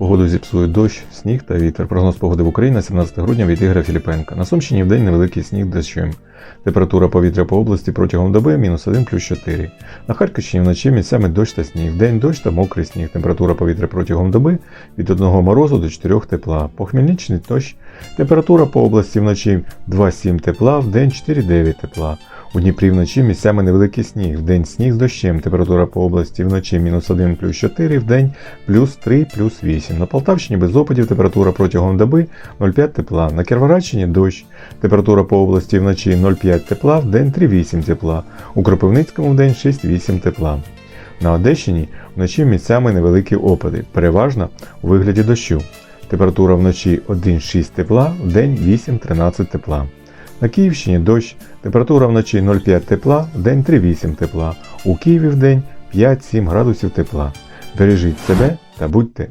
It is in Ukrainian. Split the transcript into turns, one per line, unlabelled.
Погоду зіпсує дощ, сніг та вітер. Прогноз погоди в Україні на 17 грудня від Ігоря Філіпенка. На Сумщині в день невеликий сніг дощем. Температура повітря по області протягом доби мінус 1 плюс 4. На Харківщині вночі місцями дощ та сніг. Вдень дощ та мокрий сніг. Температура повітря протягом доби від 1 морозу до 4 тепла. По Хмельниччині дощ. Температура по області вночі 2,7 тепла, вдень 4,9 тепла. У Дніпрі вночі місцями невеликий сніг, вдень сніг з дощем, температура по області вночі мінус 1 плюс 4, вдень плюс 3 плюс 8. На Полтавщині без опадів температура протягом доби 0,5 тепла. На Кіровоградщині дощ, температура по області вночі 0,5 тепла, вдень 3,8 тепла. У Кропивницькому вдень 6,8 тепла. На Одещині вночі місцями невеликі опади, переважно у вигляді дощу. Температура вночі 1,6 тепла, вдень 8-13 тепла. На Київщині дощ, температура вночі 0,5 тепла, вдень 3,8 тепла. У Києві вдень 5-7 градусів тепла. Бережіть себе та будьте